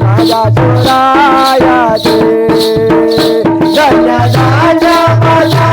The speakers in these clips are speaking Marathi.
माझ्या चोरायाचे धन्य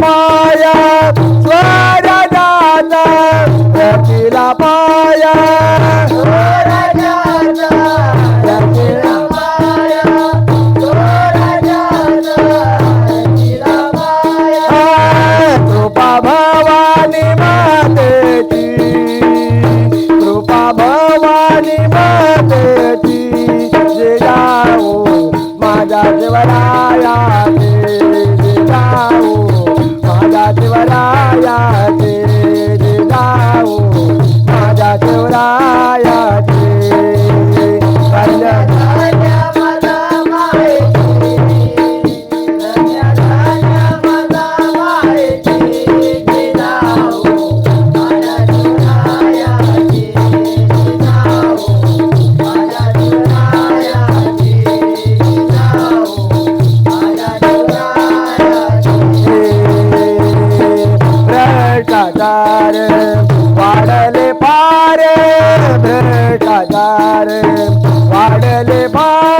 पाया स्वराजाचा कोकिला पाया.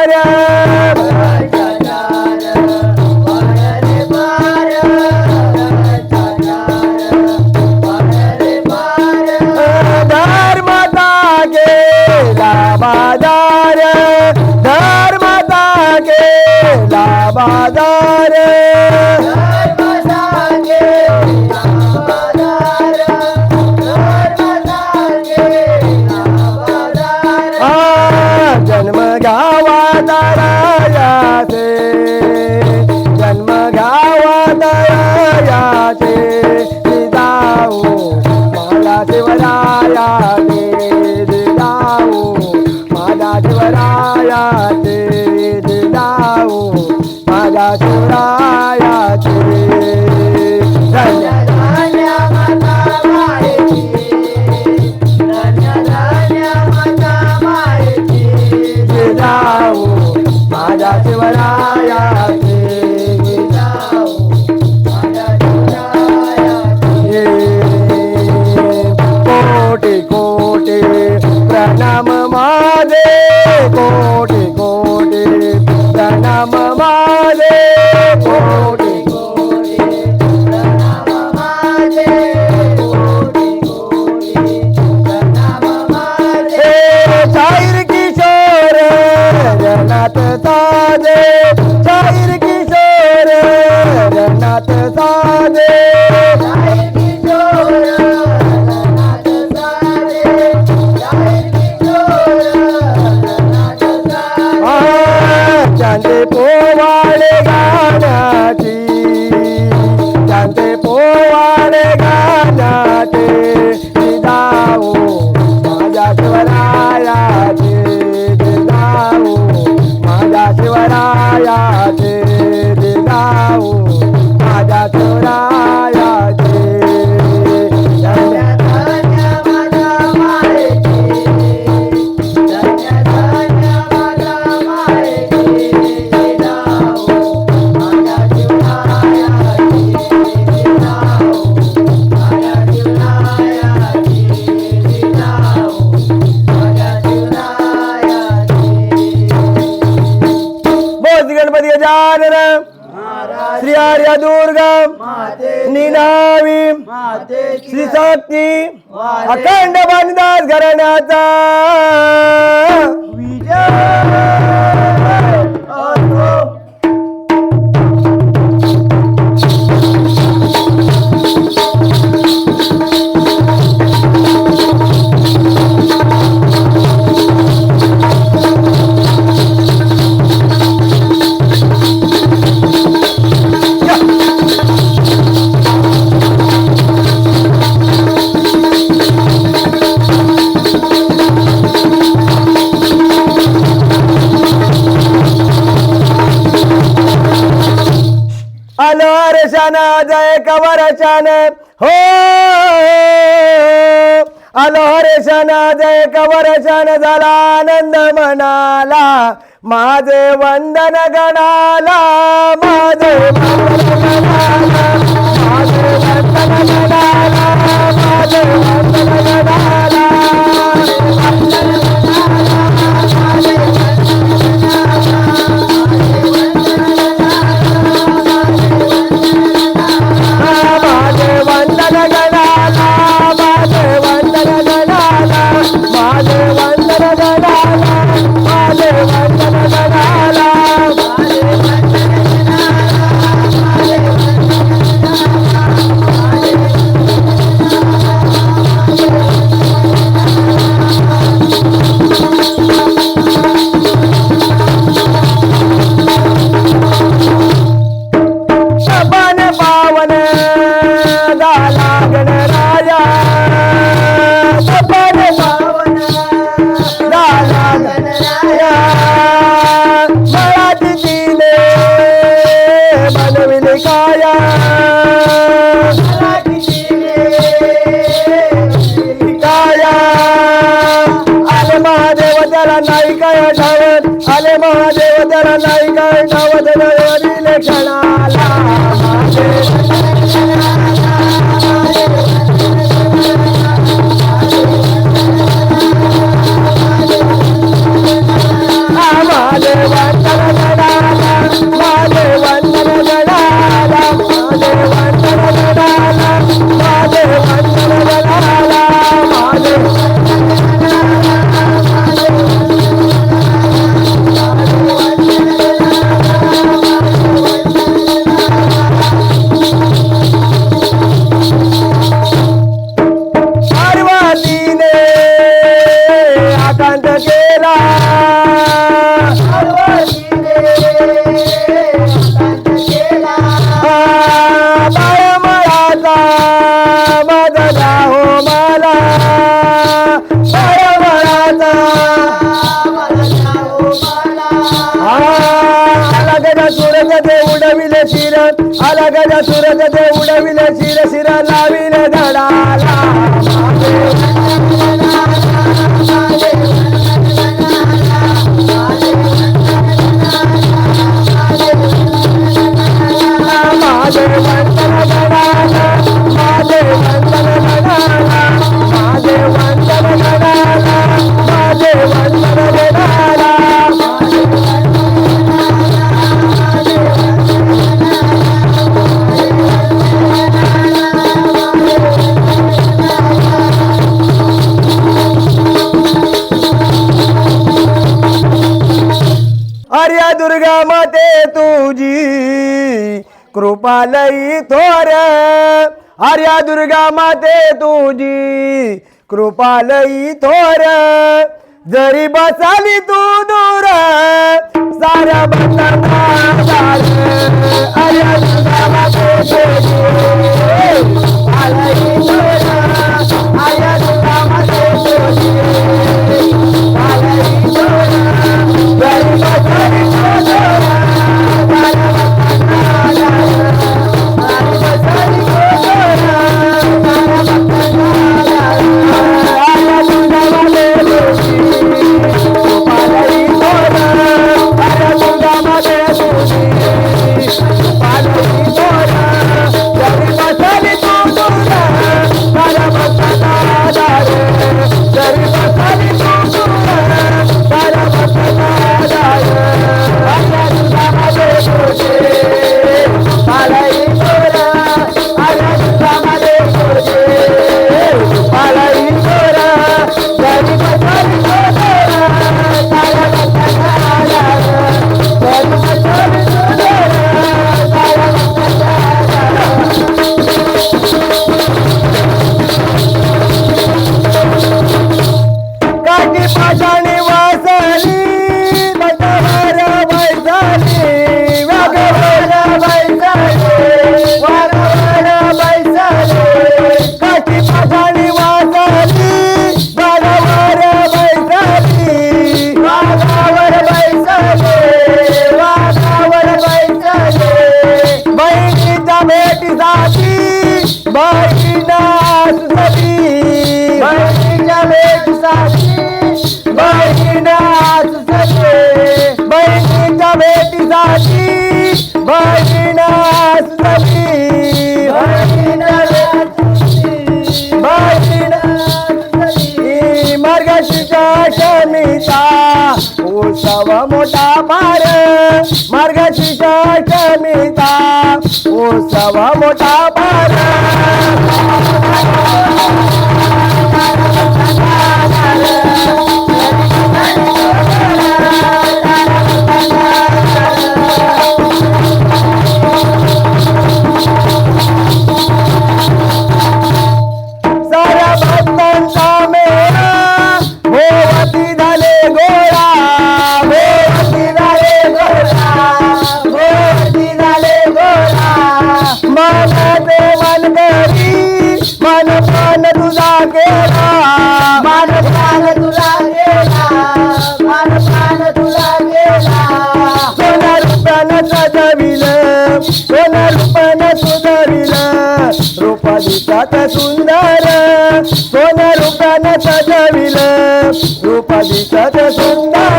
Hare शिवराया దుర్గం నినావి శ్రీశక్తి అఖండ బందాస్ గరణాత విజయ छान जय कवर छान. हो, हो. आलो हरेशन जय कवर झाला आनंद म्हणाला माझे वंदन गणाला. माझे वंदन गणाला. माझे वंदन गणाला. उडविले शिर अलग गजा सुरग उडविले शिर शिर लाविले धडाला. दुर्गा माते तुझी कृपालयी थोर. आर्या दुर्गा माते तुझी कृपालयी थोर. जरी बसाली तू दूर साऱ्या बसला आर्या दुर्गा माते तुझी ઉત્સવ મોટા પર పదవిలో ఉపది సద సుందర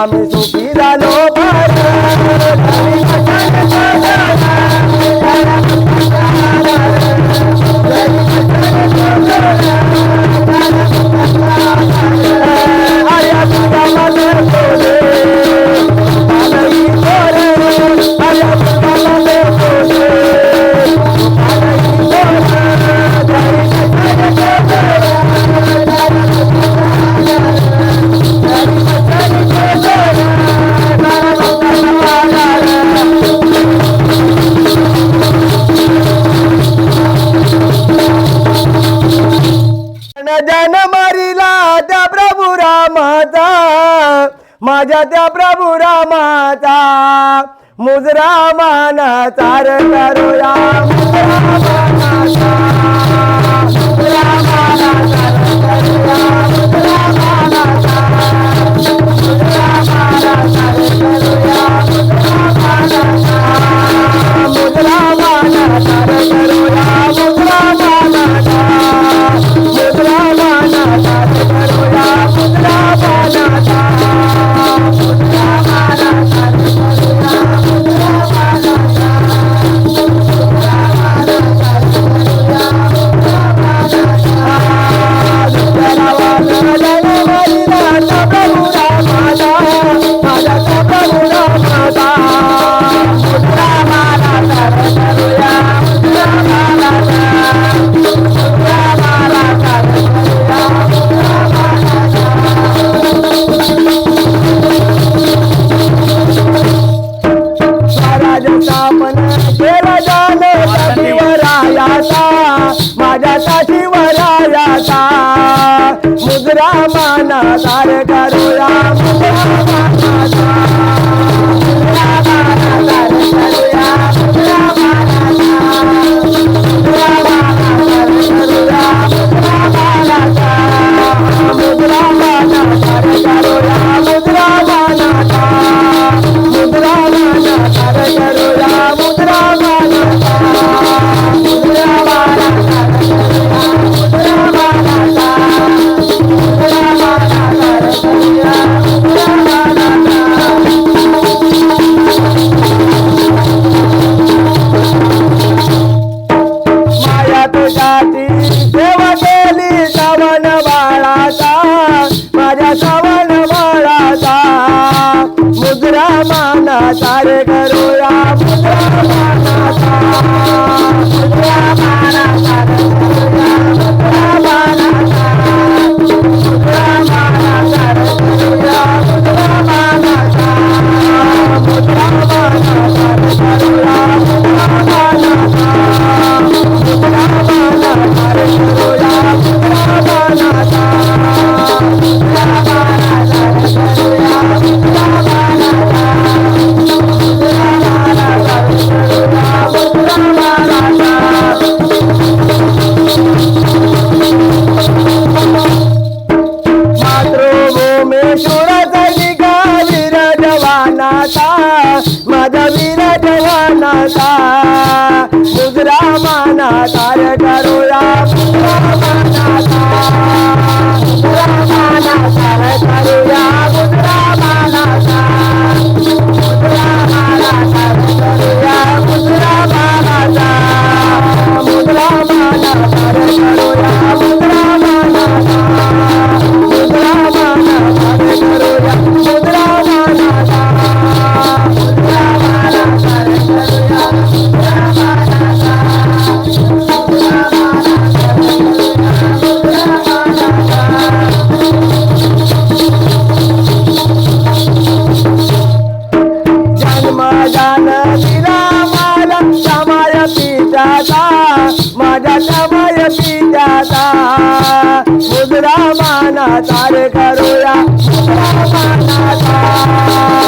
আমি চোখ माझ्या त्या प्रभू रामाचा मुजरा माना चार करूया. मुजरा मानाचा Gaga, Gaga, श्यामाय पित्याचा माझ्या श्यामाय पित्याचा मुद्रा माना तारे करूया मुद्रा माना